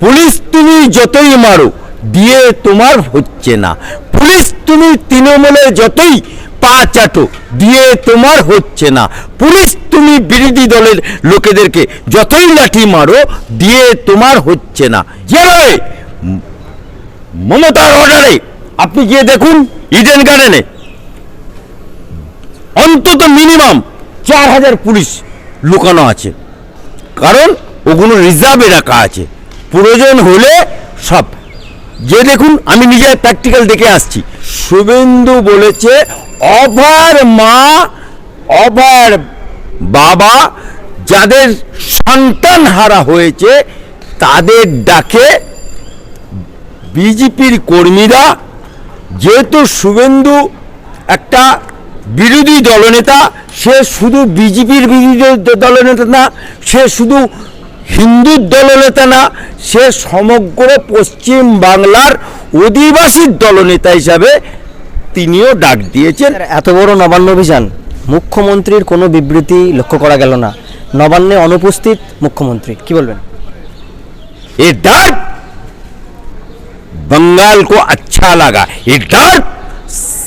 Police তুমি যতই মারো দিয়ে তোমার হচ্ছে না। পুলিশ তুমি তৃণমূলে যতই পা চাটো দিয়ে তোমার হচ্ছে না। পুলিশ তুমি বিরোধী দলের লোকেদেরকে যতই লাঠি মারো দিয়ে তোমার হচ্ছে না। যেভাবে মমতার অর্ডারে, আপনি গিয়ে দেখুন, ইডেন গার্ডেনে। অন্তত মিনিমাম চার হাজার পুলিশ লুকানো আছে। কারণ ওগুলো রিজার্ভে রাখা আছে। প্রয়োজন হলে সব। যে দেখুন, আমি নিজে প্র্যাকটিক্যাল দেখে আসছি। শুভেন্দু বলেছে, অভার মা, অভার বাবা, যাদের সন্তান হারা হয়েছে, তাদের ডাকে বিজেপির কর্মীরা। যেহেতু শুভেন্দু একটা বিরোধী দলনেতা, সে শুধু বিজেপির বিরোধী দলনেতা না, সে শুধু হিন্দুর দলনেতা না সে সমগ্র পশ্চিম বাংলার অধিবাসীর দলনেতা হিসাবে তিনিও ডাক দিয়েছেন স্যার, এত বড় নবান্ন অভিযান মুখ্যমন্ত্রীর কোনো বিবৃতি লক্ষ্য করা গেল না নবান্নে অনুপস্থিত মুখ্যমন্ত্রী কি বলবেন ये डर बंगाल को अच्छा लगा ये डर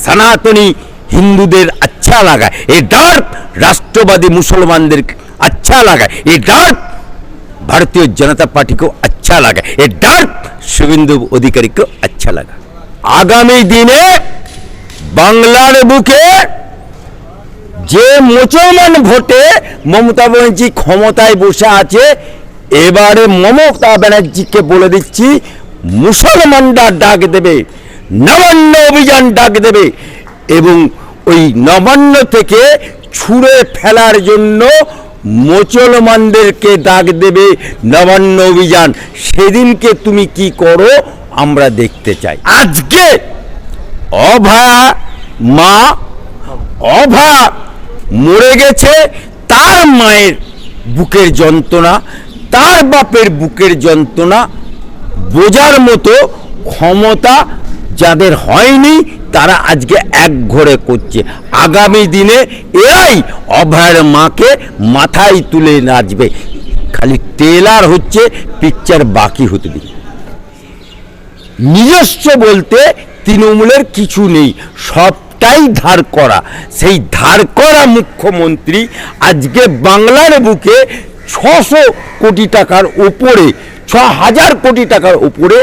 সনাতনী হিন্দুদের আচ্ছা লাগা এই ডর রাষ্ট্রবাদী মুসলমানদের আচ্ছা লাগা এই ডর ভারতীয় জনতা পার্টি को अच्छा लगा ये डर শুভেন্দু অধিকারী को अच्छा लगा আগামী দিনে বাংলার বুকে যে মুসলমান ভোটে মমতা ব্যানার্জি ক্ষমতায় বসে আছে এবারে মমতা ব্যানার্জিকে বলে দিচ্ছি মুসলমানরা ডাক দেবে নবান্ন অভিযান ডাক দেবে এবং ওই নবান্ন থেকে ছুঁড়ে ফেলার জন্য মুসলমানদেরকে ডাক দেবে নবান্ন অভিযান। সেদিনকে তুমি কি করো? আমরা দেখতে চাই। আজকে অভা, মা অভা মরে গেছে, তার মায়ের বুকের যন্ত্রণা, তার বাপের বুকের যন্ত্রণা, বোঝার মতো ক্ষমতা যাদের হয়নি তারা আজকে এক ঘরে করছে। আগামী দিনে এরাই অভয়ের মাকে মাথায় তুলে নাচবে। খালি ট্রেলার হচ্ছে পিকচার বাকি হতে নিজস্ব বলতে তৃণমূলের কিছু নেই, সবটাই ধার করা। সেই ধার করা মুখ্যমন্ত্রী আজকে বাংলার বুকে ছশো কোটি টাকার উপরে ছ হাজার কোটি টাকার উপরে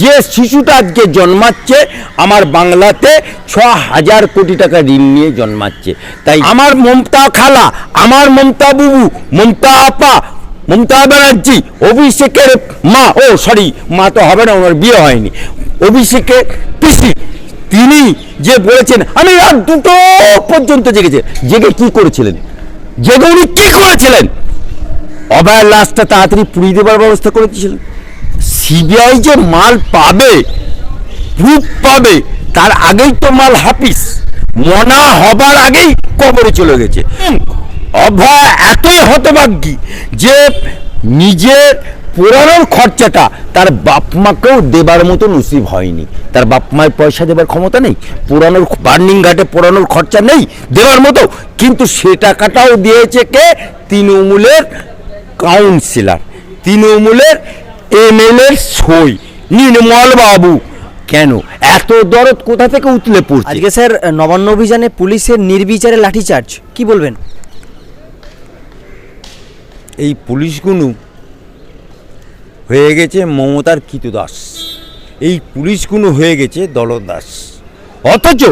যে শিশুটা আজকে জন্মাচ্ছে, আমার বাংলাতে ছ হাজার কোটি টাকা ঋণ নিয়ে জন্মাচ্ছে। তাই আমার মমতা খালা, আমার মমতা বুবু, মমতা আপা, মমতা ব্যানার্জি, অভিষেকের মা, ও সরি, মা তো হবে না, ওনার বিয়ে হয়নি। অভিষেকের পিসি, তিনি যে বলেছেন, আমি রাত দুটো পর্যন্ত জেগেছে। জেগে কি করেছিলেন? জেগে উনি কি করেছিলেন? অভয়ের লাশটা তাড়াতাড়ি পুড়িয়ে দেবার ব্যবস্থা করেছিলেন সিবিআই যে মাল পাবে প্রুফ পাবে, তার আগেই তো মাল হাফিস। মনা হবার আগেই কবরে চলে গেছে। অভয় এতই হতভাগ্যী যে নিজের পোড়ানোর খরচাটা তার বাপ মাকেও দেবার মতো নসিব হয়নি। তার বাপ মায়ের পয়সা দেবার ক্ষমতা নেই, পোড়ানোর, বার্নিং ঘাটে পোড়ানোর খরচা নেই দেওয়ার মতো। কিন্তু সে টাকাটাও দিয়েছে কে? তৃণমূলের কাউন্সিলর। তৃণমূলের এমএলএর সই। নির্মল বাবু কেন? এত দরদ কোথা থেকে উতলে পড়ছে? আজকে স্যার নবান্ন অভিযানে পুলিশের নির্বিচারে লাঠিচার্জ। কি বলবেন? এই পুলিশগুলো হয়ে গেছে মমতার কিতু দাস এই পুলিশগুলো হয়ে গেছে দলদাস অথচ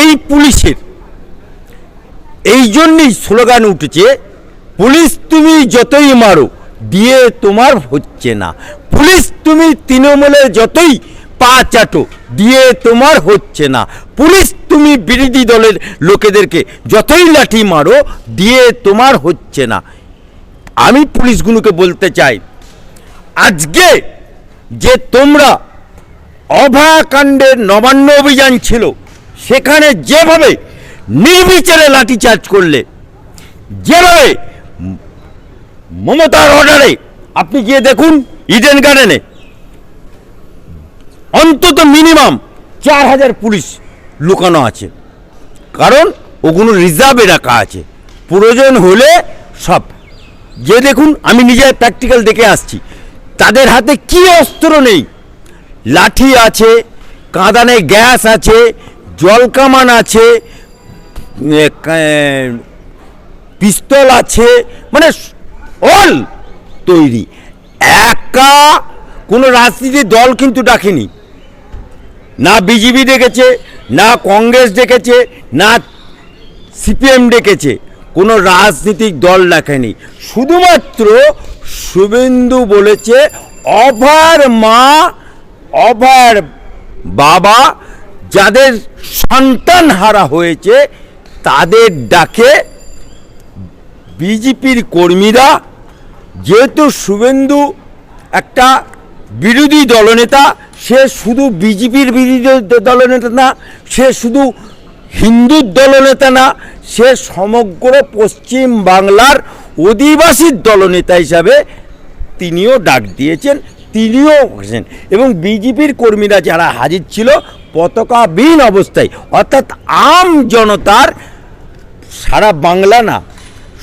এই পুলিশের এই জন্যই স্লোগান উঠেছে পুলিশ তুমি যতই মারো দিয়ে তোমার হচ্ছে না। পুলিশ তুমি তৃণমূলের যতই পা চাটো দিয়ে তোমার হচ্ছে না। পুলিশ তুমি বিরোধী দলের লোকেদেরকে যতই লাঠি মারো দিয়ে তোমার হচ্ছে না। আমি পুলিশগুলোকে বলতে চাই, আজকে যে তোমরা অভাকাণ্ডের নবান্ন অভিযান ছিল, সেখানে যেভাবে নির্বিচারে লাঠিচার্জ করলে, যেভাবে মমতার অর্ডারে আপনি গিয়ে দেখুন ইডেন গার্ডেনে অন্তত মিনিমাম চার হাজার পুলিশ লুকানো আছে। কারণ, ওগুলো রিজার্ভে রাখা আছে। প্রয়োজন হলে সব। যে দেখুন, আমি নিজে প্র্যাকটিক্যাল দেখে আসছি। তাদের হাতে কি অস্ত্র নেই? লাঠি আছে, কাঁদানে গ্যাস আছে জলকামান আছে পিস্তল আছে। মানে অল তৈরি। একা কোনো রাজনীতির দল কিন্তু ডাকেনি। না বিজেপি ডেকেছে, না কংগ্রেস ডেকেছে, না সিপিএম ডেকেছে, কোনো রাজনৈতিক দল ডাকেনি। শুধুমাত্র শুভেন্দু বলেছে, অভার মা, অভার বাবা যাদের সন্তান হারা হয়েছে তাদের ডাকে বিজেপির কর্মীরা, যেহেতু শুভেন্দু একটা বিরোধী দলনেতা, সে শুধু বিজেপির বিরোধী দলনেতা না, সে শুধু হিন্দুর দলনেতা না, সে সমগ্র পশ্চিম বাংলার অধিবাসীর দলনেতা হিসাবে তিনিও ডাক দিয়েছেন, তিনিও হয়েছেন এবং বিজেপির কর্মীরা যারা হাজির ছিল, পতাকাবিহীন অবস্থায়, অর্থাৎ আম জনতার সারা বাংলা না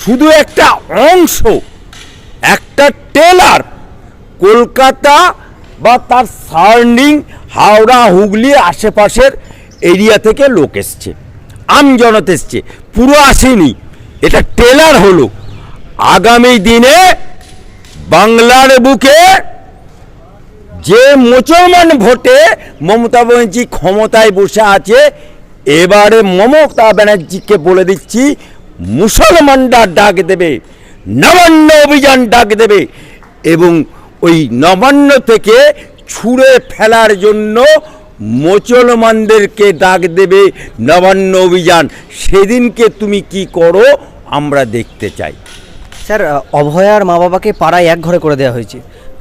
শুধু একটা অংশ, একটা টেলার, কলকাতা বা তার সারাউন্ডিং হাওড়া হুগলি আশেপাশের এরিয়া থেকে লোক এসছে আমজনত এসছে, পুরো আসেনি। এটা টেলার হলো। আগামী দিনে বাংলার বুকে যে মুসলমান ভোটে মমতা ব্যানার্জি ক্ষমতায় বসে আছে, এবারে মমতা ব্যানার্জিকে বলে দিচ্ছি মুসলমানরা ডাক দেবে নবান্ন অভিযান ডাক দেবে এবং ওই নবান্ন থেকে ছুঁড়ে ফেলার জন্য মুসলমানদেরকে ডাক দেবে নবান্ন অভিযান। সেদিনকে তুমি কি করো? আমরা দেখতে চাই। স্যার অভয়ার মা বাবাকে পাড়ায় এক ঘরে করে দেওয়া হয়েছে।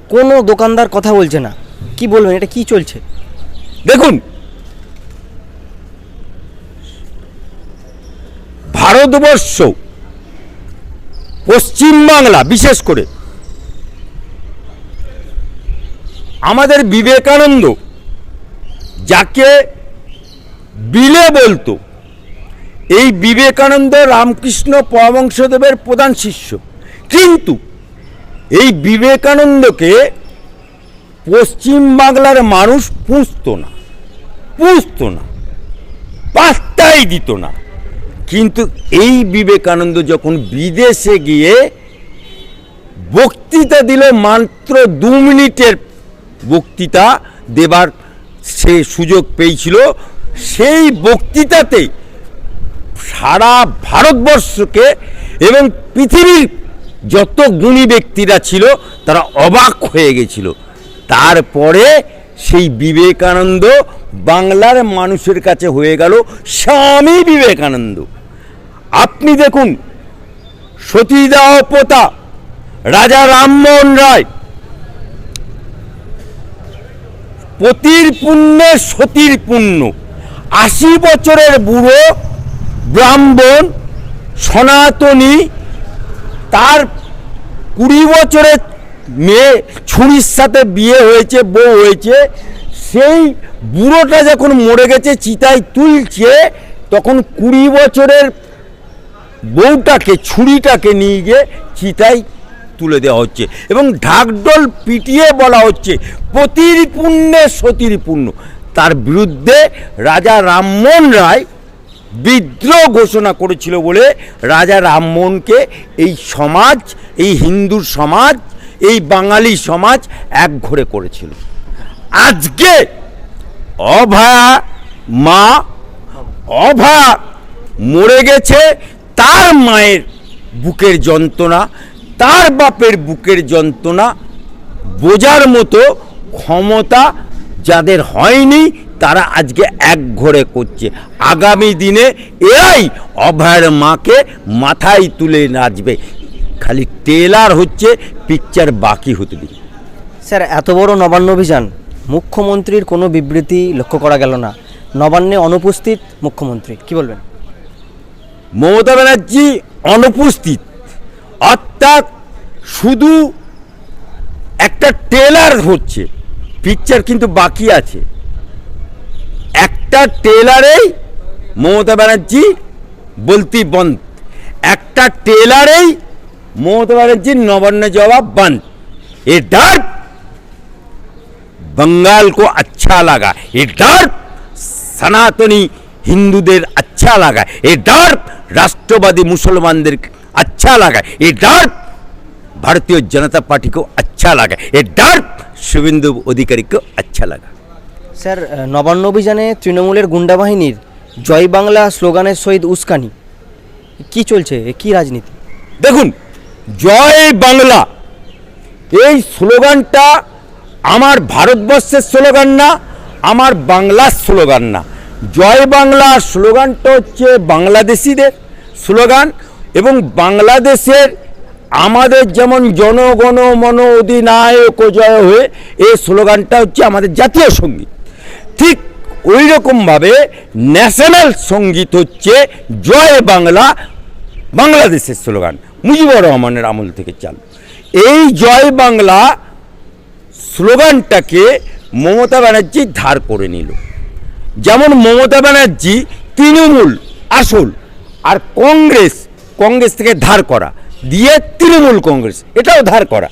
কোনো দোকানদার কথা বলছে না। কি বলবেন? এটা কি চলছে? দেখুন ভারতবর্ষ পশ্চিমবাংলা বিশেষ করে। আমাদের বিবেকানন্দ যাকে বিলে বলতো, এই বিবেকানন্দ রামকৃষ্ণ পরমংশদেবের প্রধান শিষ্য। কিন্তু এই বিবেকানন্দকে পশ্চিম বাংলার মানুষ পুষত না পুষত না, পাত্তাই দিত না। কিন্তু এই বিবেকানন্দ যখন বিদেশে গিয়ে বক্তৃতা দিল মাত্র দু মিনিটের বক্তৃতা দেবার সে সুযোগ পেয়েছিল, সেই বক্তৃতাতে সারা ভারতবর্ষকে এবং পৃথিবীর যত গুণী ব্যক্তিরা ছিল তারা অবাক হয়ে গেছিল। তারপরে সেই বিবেকানন্দ বাংলার মানুষের কাছে হয়ে গেল স্বামী বিবেকানন্দ। আপনি দেখুন, সতীদাহ পোতা রাজা রামমোহন রায় পতির পুণ্যে, সতীর পুণ্য। আশি বছরের বুড়ো ব্রাহ্মণ, সনাতনী, তার কুড়ি বছরের মেয়ে ছুরির সাথে বিয়ে হয়েছে, বউ হয়েছে, সেই বুড়োটা যখন মরে গেছে, চিতায় তুলছে, তখন কুড়ি বছরের বউটাকে, ছুরিটাকে নিয়ে গিয়ে চিতায় তুলে দেওয়া হচ্ছে এবং ঢাকডোল পিটিয়ে বলা হচ্ছে পতির পুণ্যে সতীর পুণ্য তার বিরুদ্ধে রাজা রামমোহন রায় বিদ্রোহ ঘোষণা করেছিল বলে রাজা রামমোহনকে এই সমাজ, এই হিন্দু সমাজ এই বাঙালি সমাজ এক ঘরে করেছিল। আজকে অভয়া মা অভা মরে গেছে, তার মায়ের বুকের যন্ত্রণা, তার বাপের বুকের যন্ত্রণা বোঝার মতো ক্ষমতা যাদের হয়নি, তারা আজকে এক ঘরে করছে। আগামী দিনে এরাই অভয়ের মাকে মাথায় তুলে নাচবে। খালি টেলার হচ্ছে পিকচার বাকি হতে দিন স্যার এত বড় নবান্ন অভিযান মুখ্যমন্ত্রীর কোনো বিবৃতি লক্ষ্য করা গেল না। নবান্নে অনুপস্থিত মুখ্যমন্ত্রী কি বলবেন? মমতা ব্যানার্জি অনুপস্থিত। অর্থাৎ শুধু একটা টেলার হচ্ছে পিকচার কিন্তু বাকি আছে। একটা টেলারেই মমতা ব্যানার্জি বলতি বন্ধ। একটা টেলারেই মমতা ব্যানার্জির নবান্ন জবাব বন্ধ এ ডার बंगाल को अच्छा लगा ये डर সনাতনী হিন্দুদের আচ্ছা লাগা এই ডর রাষ্ট্রবাদী মুসলমানদের আচ্ছা লাগা এই ডর भारतीय जनता पार्टी को अच्छा लगा ये डर शुभेंदु अधिकारी को अच्छा लगा স্যার আহ, নবান্ন অভিযানে তৃণমূলের গুন্ডা বাহিনীর জয় বাংলা স্লোগানের সহিত উস্কানি কি চলছে এ কি রাজনীতি দেখুন জয় বাংলা। এই স্লোগানটা আমার ভারতবর্ষের স্লোগান না, আমার বাংলার স্লোগান না। জয় বাংলা স্লোগানটা হচ্ছে বাংলাদেশিদের স্লোগান এবং বাংলাদেশের আমাদের যেমন জনগণ মন অধিনায়ক জয় হয়ে এই স্লোগানটা হচ্ছে আমাদের জাতীয় সংগীত। ঠিক ওই রকমভাবে ন্যাশনাল সংগীত হচ্ছে জয় বাংলা বাংলাদেশের স্লোগান। মুজিবুর রহমানের আমল থেকে চালু। এই জয় বাংলা স্লোগানটাকে মমতা ব্যানার্জি ধার করে নিল। যেমন মমতা ব্যানার্জি তৃণমূল আসল আর কংগ্রেস কংগ্রেস থেকে ধার করা। দিয়ে তৃণমূল কংগ্রেস, এটাও ধার করা।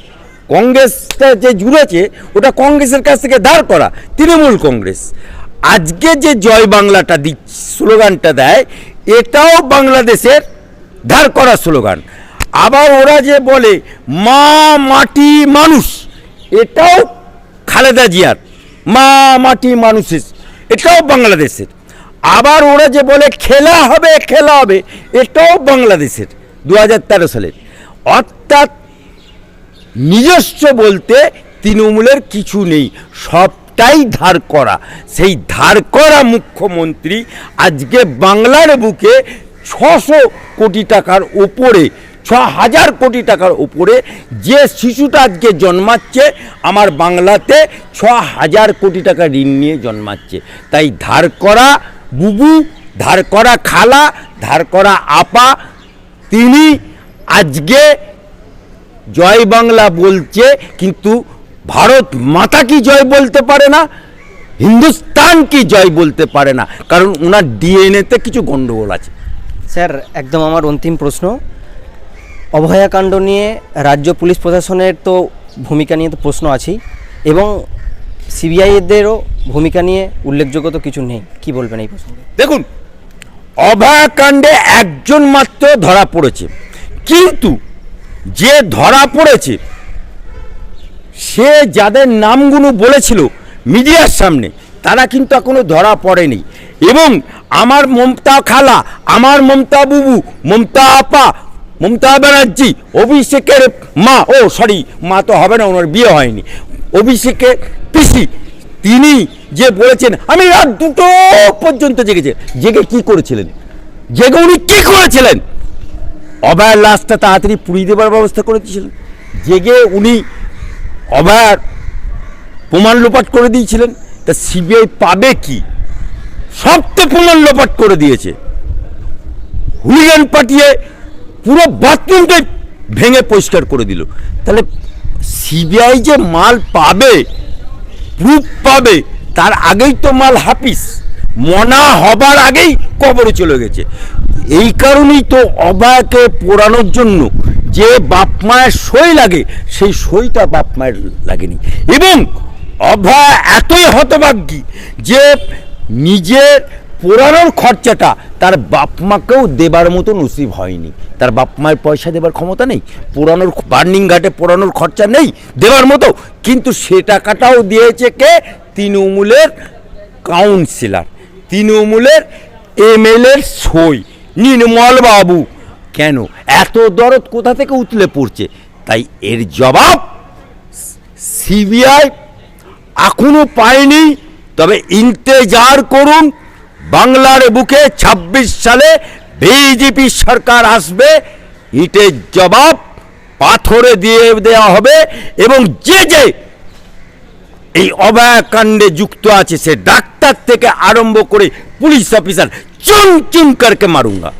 কংগ্রেসটা যে জুড়েছে ওটা কংগ্রেসের কাছ থেকে ধার করা, তৃণমূল কংগ্রেস। আজকে যে জয় বাংলাটা দিচ্ছে, স্লোগানটা দেয়, এটাও বাংলাদেশের ধার করা স্লোগান। আবার ওরা যে বলে, মা মাটি মানুষ, এটাও খালেদা জিয়ার। মা মাটি মানুষের, এটাও বাংলাদেশের। আবার ওরা যে বলে, খেলা হবে খেলা হবে, এটাও বাংলাদেশের দু হাজার তেরো সালের। অর্থাৎ নিজস্ব বলতে তৃণমূলের কিছু নেই, সবটাই ধার করা। সেই ধার করা মুখ্যমন্ত্রী আজকে বাংলার বুকে ছশো কোটি টাকার ওপরে ছ হাজার কোটি টাকার ওপরে যে শিশুটা আজকে জন্মাচ্ছে, আমার বাংলাতে ছ হাজার কোটি টাকা ঋণ নিয়ে জন্মাচ্ছে। তাই ধার করা বুবু, ধার করা খালা, ধার করা আপা, তিনি আজকে জয় বাংলা বলছে, কিন্তু ভারত মাতা কি জয় বলতে পারে না? হিন্দুস্তান কি জয় বলতে পারে না? কারণ ওনার ডিএনএতে কিছু গন্ডগোল আছে। স্যার, একদম আমার অন্তিম প্রশ্ন। অভয়াকাণ্ড নিয়ে রাজ্য পুলিশ প্রশাসনের তো ভূমিকা নিয়ে তো প্রশ্ন আছেই এবং সিবিআইদেরও ভূমিকা নিয়ে উল্লেখযোগ্য তো কিছু নেই। কি বলবেন এই প্রসঙ্গে? দেখুন, অভয়াকাণ্ডে একজন মাত্র ধরা পড়েছে। কিন্তু যে ধরা পড়েছে, সে যাদের নামগুলো বলেছিল মিডিয়ার সামনে, তারা কিন্তু এখনও ধরা পড়েনি। এবং আমার মমতা খালা, আমার মমতা বুবু, মমতা আপা মমতা ব্যানার্জি, অভিষেকের মা, ও সরি মা তো হবে না, ওনার বিয়ে হয়নি। অভিষেকের পিসি, তিনি যে বলেছেন, আমি রাত দুটো পর্যন্ত জেগেছে। জেগে কি করেছিলেন? জেগে উনি কি করেছিলেন? অভয়ার লাশটা তাড়াতাড়ি পুড়িয়ে দেবার ব্যবস্থা করে দিয়েছিলেন। জেগে উনি অভয়ার প্রমাণ লোপাট করে দিয়েছিলেন। তা সিবিআই পাবে কি? সব তো প্রমাণ লোপাট করে দিয়েছে। হুলিগান পাঠিয়ে পুরো বাথরুমটাই ভেঙে পরিষ্কার করে দিল। তাহলে সিবিআই যে মাল পাবে প্রুফ পাবে, তার আগেই তো মাল হাফিস। মনা হবার আগেই কবরে চলে গেছে। এই কারণেই তো অবাকে পোড়ানোর জন্য যে বাপ মায়ের সই লাগে, সেই সইটা বাপ মায়ের লাগেনি। এবং অভয়া এতই হতভাগ্যী যে নিজের পোড়ানোর খরচাটা তার বাপ মাকেও দেবার মতো নসিব হয়নি। তার বাপ মায়ের পয়সা দেবার ক্ষমতা নেই, পোড়ানোর বার্নিং ঘাটে পোড়ানোর খরচা নেই দেওয়ার মতো। কিন্তু সে টাকাটাও দিয়েছে কে? তৃণমূলের কাউন্সিলার, তৃণমূলের এমএলএর সই, নির্মল বাবু। কেন? এত দরদ কোথা থেকে উতলে পড়ছে? তাই এর জবাব সিবিআই এখনও পায়নি। তবে ইন্তেজার করুন বাংলার বুকে ২৬ সালে বিজেপি সরকার আসবে, ইটের জবাব পাথরে দিয়ে দেওয়া হবে এবং যে যে এই অবায়কাণ্ডে যুক্ত আছে, সে ডাক্তার থেকে আরম্ভ করে পুলিশ অফিসার চুন চুন করকে মারুঙ্গা।